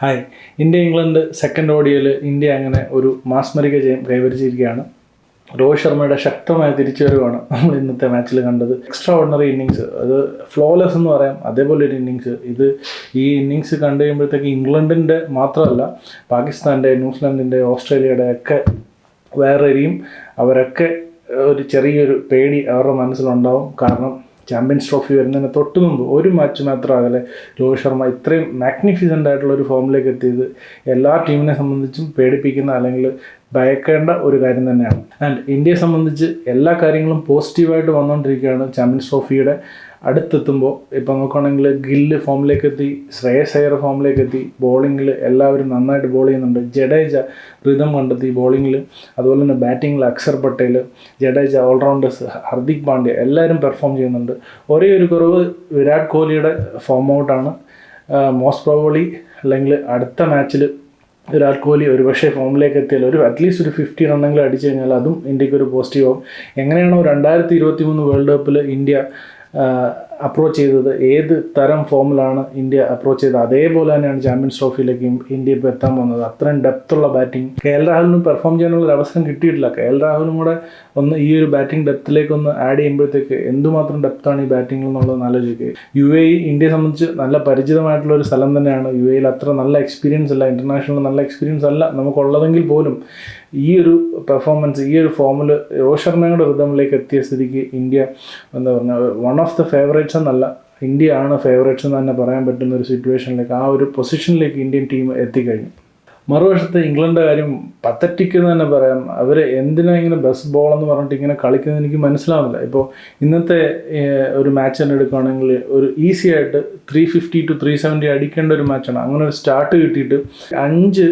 Hi India England second ഓഡിയോയിൽ India അങ്ങനെ ഒരു മാസ്മരിക ജയം കൈവരിച്ചിരിക്കുകയാണ്. രോഹിത് ശർമ്മയുടെ ശക്തമായ തിരിച്ചുവരവാണ് നമ്മൾ ഇന്നത്തെ മാച്ചിൽ കണ്ടത്. എക്സ്ട്രാ ഓർഡിനറി ഇന്നിങ്സ് അത് ഫ്ലോലെസ് എന്ന് പറയാം. അതേപോലെ ഒരു ഇന്നിങ്സ് ഇത് ഈ ഇന്നിങ്സ് കണ്ടു കഴിയുമ്പോഴത്തേക്ക് ഇംഗ്ലണ്ടിന്റെ മാത്രമല്ല പാകിസ്ഥാന്റെ ന്യൂസിലാൻഡിന്റെ ഓസ്ട്രേലിയയുടെ ഒക്കെ വേറെയും അവരൊക്കെ ഒരു ചെറിയൊരു പേടി അവരുടെ മനസ്സിലുണ്ടാവും. കാരണം ചാമ്പ്യൻസ് ട്രോഫി വരുന്നതിന് തൊട്ട് മുമ്പ് ഒരു മാച്ച് മാത്രം അകലെ രോഹിത് ശർമ്മ ഇത്രയും മാഗ്നിഫിസന്റ് ആയിട്ടുള്ള ഒരു ഫോമിലേക്ക് എത്തിയത് എല്ലാ ടീമിനെ സംബന്ധിച്ചും പേടിപ്പിക്കുന്ന അല്ലെങ്കിൽ ഭയക്കേണ്ട ഒരു കാര്യം തന്നെയാണ്. ആൻഡ് ഇന്ത്യയെ സംബന്ധിച്ച് എല്ലാ കാര്യങ്ങളും പോസിറ്റീവായിട്ട് വന്നുകൊണ്ടിരിക്കുകയാണ് ചാമ്പ്യൻസ് ട്രോഫിയുടെ അടുത്തെത്തുമ്പോൾ ഇപ്പം നോക്കുകയാണെങ്കിൽ ഗില്ല് ഫോമിലേക്ക് എത്തി ശ്രേയസ് അയ്യർ ഫോമിലേക്ക് എത്തി ബോളിങ്ങിൽ എല്ലാവരും നന്നായിട്ട് ബോൾ ചെയ്യുന്നുണ്ട്. ജഡേജ റിതം കണ്ടെത്തി ബോളിങ്ങിൽ അതുപോലെ തന്നെ ബാറ്റിങ്ങിൽ അക്ഷർ പട്ടേൽ ജഡേജ ഓൾറൗണ്ടേഴ്സ് ഹർദിക് പാണ്ഡ്യ എല്ലാവരും പെർഫോം ചെയ്യുന്നുണ്ട്. ഒരേ ഒരു കുറവ് വിരാട് കോഹ്ലിയുടെ ഫോം ഔട്ടാണ് മോസ്റ്റ് പ്രോബബ്ലി അല്ലെങ്കിൽ അടുത്ത മാച്ചിൽ വിരാട് കോഹ്ലി ഒരുപക്ഷെ ഫോമിലേക്ക് എത്തിയാൽ ഒരു അറ്റ്ലീസ്റ്റ് ഒരു ഫിഫ്റ്റി റണ്ണെങ്കിലും അടിച്ചു കഴിഞ്ഞാൽ അതും ഇന്ത്യയ്ക്ക് ഒരു പോസിറ്റീവ് ആവും. എങ്ങനെയാണോ രണ്ടായിരത്തി ഇരുപത്തി മൂന്ന് വേൾഡ് കപ്പിൽ ഇന്ത്യ അപ്രോച്ച് ചെയ്തത് ഏത് തരം ഫോമിലാണ് ഇന്ത്യ അപ്രോച്ച് ചെയ്തത്? അതേപോലെ തന്നെയാണ് ചാമ്പ്യൻസ് ട്രോഫിയിലേക്ക് ഇന്ത്യ ഇപ്പോൾ എത്താൻ പോകുന്നത്. അത്രയും ഡെപ്തുള്ള ബാറ്റിംഗ് കെ എൽ രാഹുലിനും പെർഫോം ചെയ്യാനുള്ള ഒരു അവസരം കിട്ടിയിട്ടില്ല. കെ എൽ രാഹുലും കൂടെ ഒന്ന് ഈ ഒരു ബാറ്റിംഗ് ഡെപ്തിലേക്ക് ഒന്ന് ആഡ് ചെയ്യുമ്പോഴത്തേക്ക് എന്തുമാത്രം ഡെപ്താണ് ഈ ബാറ്റിംഗ് എന്നുള്ളത് ആലോചിക്കുക യു എ ഇ ഇന്ത്യയെ സംബന്ധിച്ച് നല്ല പരിചിതമായിട്ടുള്ള ഒരു സ്ഥലം തന്നെയാണ് യു എയിൽ അത്ര നല്ല എക്സ്പീരിയൻസ് അല്ല. ഇന്റർനാഷണൽ നല്ല എക്സ്പീരിയൻസ് അല്ല നമുക്കുള്ളതെങ്കിൽ പോലും ഈ ഒരു പെർഫോമൻസ് ഈ ഒരു ഫോമിൽ രോഹിത് ശർമ്മയുടെ റിതമിലേക്ക് എത്തിയ സ്ഥിതിക്ക് ഇന്ത്യ എന്താ പറഞ്ഞാൽ വൺ ഓഫ് ദ ഫേവറേറ്റ്സ് എന്നല്ല. ഇന്ത്യ ആണ് ഫേവറേറ്റ്സ് എന്ന് തന്നെ പറയാൻ പറ്റുന്ന ഒരു സിറ്റുവേഷനിലേക്ക് ആ ഒരു പൊസിഷനിലേക്ക് ഇന്ത്യൻ ടീം എത്തിക്കഴിഞ്ഞു. മറുവശത്ത് ഇംഗ്ലണ്ട് കാര്യം പത്തറ്റിക്ക് എന്ന് തന്നെ പറയാം. അവർ എന്തിനാ ഇങ്ങനെ ബെസ്റ്റ് ബോൾ എന്ന് പറഞ്ഞിട്ട് ഇങ്ങനെ കളിക്കുന്നത് എനിക്ക് മനസ്സിലാവുന്നില്ല. ഇപ്പോൾ ഇന്നത്തെ ഒരു മാച്ച് തന്നെ എടുക്കുകയാണെങ്കിൽ ഒരു ഈസി ആയിട്ട് three fifty to three seventy അടിക്കേണ്ട ഒരു മാച്ചാണ് അങ്ങനെ ഒരു സ്റ്റാർട്ട് കിട്ടിയിട്ട് അഞ്ച്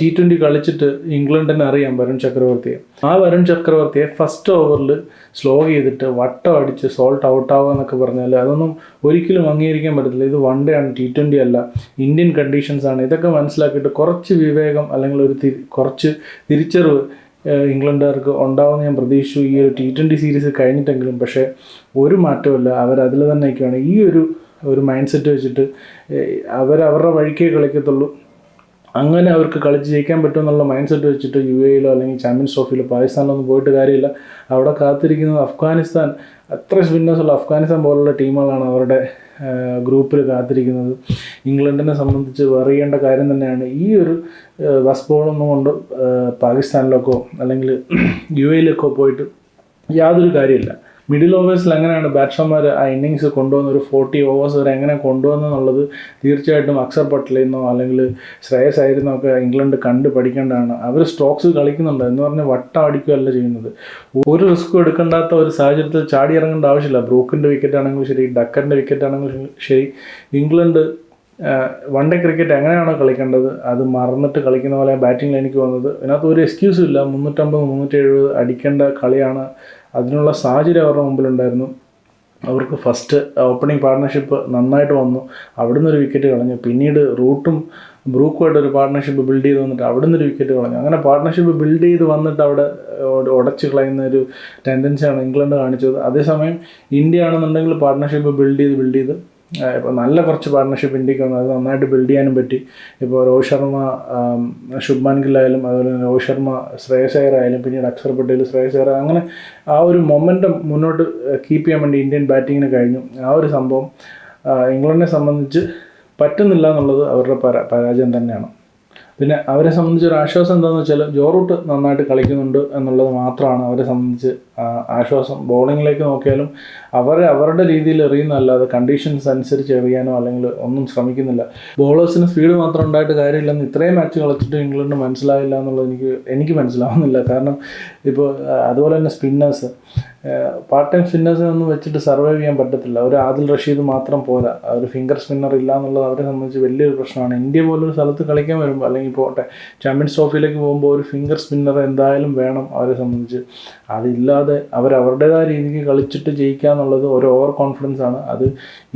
ടി ട്വന്റി കളിച്ചിട്ട് ഇംഗ്ലണ്ടിനെ അറിയാം വരുൺ ചക്രവർത്തിയെ. ആ വരുൺ ചക്രവർത്തിയെ ഫസ്റ്റ് ഓവറിൽ സ്ലോ ചെയ്തിട്ട് വട്ടം അടിച്ച് സോൾട്ട് ഔട്ടാവുക എന്നൊക്കെ പറഞ്ഞാൽ അതൊന്നും ഒരിക്കലും അംഗീകരിക്കാൻ പറ്റത്തില്ല. ഇത് വൺ ഡേ ആണ് ടി ട്വന്റി അല്ല. ഇന്ത്യൻ കണ്ടീഷൻസ് ആണ്. ഇതൊക്കെ മനസ്സിലാക്കിയിട്ട് കുറച്ച് വിവേകം അല്ലെങ്കിൽ ഒരു കുറച്ച് തിരിച്ചറിവ് ഇംഗ്ലണ്ടുകാർക്ക് ഉണ്ടാവുമെന്ന് ഞാൻ പ്രതീക്ഷിച്ചു. ഈ ഒരു ടി ട്വന്റി സീരീസ് കഴിഞ്ഞിട്ടെങ്കിലും. പക്ഷേ ഒരു മാറ്റമില്ല അവർ അതിൽ തന്നെ നിൽക്കുകയാണ് ഈ ഒരു ഒരു മൈൻഡ് സെറ്റ് വെച്ചിട്ട് അവരവരുടെ വഴിക്കേ കളിക്കത്തുള്ളൂ. അങ്ങനെ അവർക്ക് കളിച്ച് ജയിക്കാൻ പറ്റുമെന്നുള്ള മൈൻഡ് സെറ്റ് വെച്ചിട്ട് യു എയിലോ അല്ലെങ്കിൽ ചാമ്പ്യൻസ് ട്രോഫിയിലോ പാകിസ്ഥാനിലൊന്നും പോയിട്ട് കാര്യമില്ല. അവിടെ കാത്തിരിക്കുന്നത് അഫ്ഗാനിസ്ഥാൻ. അത്ര സ്പിന്നേഴ്സുള്ള അഫ്ഗാനിസ്ഥാൻ പോലുള്ള ടീമുകളാണ് അവരുടെ ഗ്രൂപ്പിൽ കാത്തിരിക്കുന്നത്. ഇംഗ്ലണ്ടിനെ സംബന്ധിച്ച് അറിയേണ്ട കാര്യം തന്നെയാണ്. ഈ ഒരു ബസ് ബോളൊന്നും കൊണ്ട് പാകിസ്ഥാനിലേക്കോ അല്ലെങ്കിൽ യു എയിലേക്കോ പോയിട്ട് യാതൊരു കാര്യമില്ല. മിഡിൽ ഓവേഴ്സിൽ എങ്ങനെയാണ് ബാറ്റ്സ്മാൻമാർ ആ ഇന്നിങ്സ് കൊണ്ടുവന്ന ഒരു ഫോർട്ടി ഓവേഴ്സ് വരെ എങ്ങനെ കൊണ്ടുവന്നെന്നുള്ളത് തീർച്ചയായിട്ടും അക്സർ പട്ടേലിൽ നിന്നോ അല്ലെങ്കിൽ ശ്രേയസ് ആയിരുന്നോ ഒക്കെ ഇംഗ്ലണ്ട് കണ്ട് പഠിക്കേണ്ടതാണ്. അവർ സ്ട്രോക്സ് കളിക്കുന്നുണ്ട്. എന്ന് പറഞ്ഞാൽ വട്ടം അടിക്കുകയല്ല ചെയ്യുന്നത്. ഒരു റിസ്ക് എടുക്കേണ്ടാത്ത ഒരു സാഹചര്യത്തിൽ ചാടി ഇറങ്ങേണ്ട ആവശ്യമില്ല. ബ്രൂക്കിന്റെ വിക്കറ്റ് ആണെങ്കിലും ശരി ഡക്കറിന്റെ വിക്കറ്റ് ആണെങ്കിലും ശരി. ഇംഗ്ലണ്ട് വൺ ഡേ ക്രിക്കറ്റ് എങ്ങനെയാണോ കളിക്കേണ്ടത്? അത് മറന്നിട്ട് കളിക്കുന്ന പോലെ ബാറ്റിങ്ങിൽ എനിക്ക് വന്നത് അതിനകത്ത് ഒരു എക്സ്ക്യൂസും ഇല്ല. മുന്നൂറ്റമ്പത് മുന്നൂറ്റി എഴുപത് അടിക്കേണ്ട കളിയാണ് അതിനുള്ള സാഹചര്യം അവരുടെ മുമ്പിലുണ്ടായിരുന്നു. അവർക്ക് ഫസ്റ്റ് ഓപ്പണിംഗ് പാർട്ട്ണർഷിപ്പ് നന്നായിട്ട് വന്നു. അവിടുന്ന് ഒരു വിക്കറ്റ് കളഞ്ഞു. പിന്നീട് റൂട്ടും ബ്രൂക്കുമായിട്ട് ഒരു പാർട്ട്ണർഷിപ്പ് ബിൽഡ് ചെയ്ത് വന്നിട്ട് അവിടുന്ന് ഒരു വിക്കറ്റ് കളഞ്ഞു. അങ്ങനെ പാർട്ട്ണർഷിപ്പ് ബിൽഡ് ചെയ്ത് വന്നിട്ട് അവിടെ ഉട- ഉടച്ച് കളയുന്ന ഒരു ടെൻഡൻസിയാണ് ഇംഗ്ലണ്ട് കാണിച്ചത്. അതേസമയം ഇന്ത്യ ആണെന്നുണ്ടെങ്കിൽ പാർട്ട്ണർഷിപ്പ് ബിൽഡ് ചെയ്ത് ബിൽഡ് ചെയ്ത് ഇപ്പോൾ നല്ല കുറച്ച് പാർട്ട്ണർഷിപ്പ് ഇന്ത്യയ്ക്ക് വന്നു. അത് നന്നായിട്ട് ബിൽഡ് ചെയ്യാനും പറ്റി. ഇപ്പോൾ രോഹിത് ശർമ്മ ശുഭ്മാൻ ഗിൽ ആയാലും അതുപോലെ തന്നെ രോഹിത് ശർമ്മ ശ്രേയസ് അയർ ആയാലും പിന്നീട് അക്ഷർ പട്ടേൽ ശ്രേയസ് അയർ അങ്ങനെ ആ ഒരു മൊമെന്റം മുന്നോട്ട് കീപ്പ് ചെയ്യാൻ വേണ്ടി ഇന്ത്യൻ ബാറ്റിങ്ങിന് കഴിഞ്ഞു. ആ ഒരു സംഭവം ഇംഗ്ലണ്ടിനെ സംബന്ധിച്ച് പറ്റുന്നില്ല എന്നുള്ളത് അവരുടെ പരാ പരാജയം തന്നെയാണ്. പിന്നെ അവരെ സംബന്ധിച്ച് ഒരു ആശ്വാസം എന്താണെന്ന് വെച്ചാൽ ജോറൂട്ട് നന്നായിട്ട് കളിക്കുന്നുണ്ട് എന്നുള്ളത് മാത്രമാണ് അവരെ സംബന്ധിച്ച് ആശ്വാസം. ബോളിങ്ങിലേക്ക് നോക്കിയാലും അവർ അവരുടെ രീതിയിൽ എറിയുന്നതല്ലാതെ കണ്ടീഷൻസ് അനുസരിച്ച് എറിയാനോ അല്ലെങ്കിൽ ഒന്നും ശ്രമിക്കുന്നില്ല. ബോളേഴ്സിന് സ്പീഡ് മാത്രം ഉണ്ടായിട്ട് കാര്യമില്ലെന്ന് ഇത്രയും മാച്ച് കളിച്ചിട്ട് ഇംഗ്ലണ്ട് മനസ്സിലായില്ല എന്നുള്ളത് എനിക്ക് എനിക്ക് മനസ്സിലാവുന്നില്ല. കാരണം ഇപ്പോൾ അതുപോലെ തന്നെ സ്പിന്നേഴ്സ്. പാർട്ട് ടൈം സ്പിന്നേഴ്സിനെ ഒന്നും വെച്ചിട്ട് സർവൈവ് ചെയ്യാൻ പറ്റത്തില്ല. ഒരു ആദിൽ റഷീദ് മാത്രം പോരാ. ഒരു ഫിംഗർ സ്പിന്നർ ഇല്ല എന്നുള്ളത് അവരെ സംബന്ധിച്ച് വലിയൊരു പ്രശ്നമാണ്. ഇന്ത്യ പോലൊരു സ്ഥലത്ത് കളിക്കാൻ വരുമ്പോൾ അല്ലെങ്കിൽ പോട്ടെ ചാമ്പ്യൻസ് ട്രോഫിയിലേക്ക് പോകുമ്പോൾ ഒരു ഫിംഗർ സ്പിന്നർ എന്തായാലും വേണം അവരെ സംബന്ധിച്ച്. അതില്ലാതെ അവർ അവരുടേതായ രീതിക്ക് കളിച്ചിട്ട് ജയിക്കുക എന്നുള്ളത് ഒരു ഓവർ കോൺഫിഡൻസ് ആണ്. അത്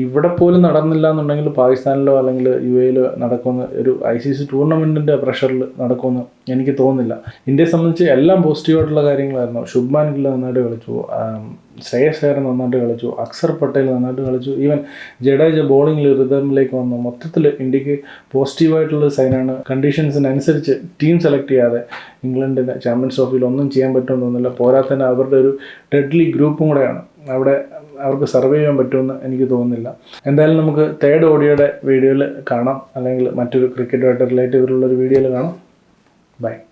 ഇവിടെ പോലും നടന്നില്ല എന്നുണ്ടെങ്കിൽ പാകിസ്ഥാനിലോ അല്ലെങ്കിൽ യു എയിലോ നടക്കുന്ന ഒരു ഐ സി സി ടൂർണമെന്റിന്റെ പ്രഷറിൽ നടക്കുമെന്ന് എനിക്ക് തോന്നുന്നില്ല. ഇന്ത്യയെ സംബന്ധിച്ച് എല്ലാം പോസിറ്റീവായിട്ടുള്ള കാര്യങ്ങളായിരുന്നു. ശുഭ്മാൻ ഗിൽ നന്നായിട്ട് കളിച്ചു. ശ്രേയസ് അയ്യർ നന്നായിട്ട് കളിച്ചു. അക്സർ പട്ടേൽ നന്നായിട്ട് കളിച്ചു. ഈവൻ ജഡേജ ബോളിംഗിൽ റിതമിലേക്ക് വന്നു. മൊത്തത്തിൽ ഇന്ത്യയ്ക്ക് പോസിറ്റീവായിട്ടുള്ള സൈനാണ് കണ്ടീഷൻസിനനുസരിച്ച് ടീം സെലക്ട് ചെയ്യാതെ ഇംഗ്ലണ്ടിന് ചാമ്പ്യൻസ് ട്രോഫിയിൽ ഒന്നും ചെയ്യാൻ പറ്റുമെന്ന് തോന്നുന്നില്ല. പോരാത്തന്നെ അവരുടെ ഒരു ഡെഡ്ലി ഗ്രൂപ്പും കൂടെയാണ്. അവിടെ അവർക്ക് സർവേ ചെയ്യാൻ പറ്റുമെന്ന് എനിക്ക് തോന്നുന്നില്ല. എന്തായാലും നമുക്ക് തേർഡ് ഓഡിയോയുടെ വീഡിയോയിൽ കാണാം. അല്ലെങ്കിൽ മറ്റൊരു ക്രിക്കറ്റുമായിട്ട് റിലേറ്റ് ചെയ്തിട്ടുള്ള ഒരു വീഡിയോയിൽ കാണാം. Bye.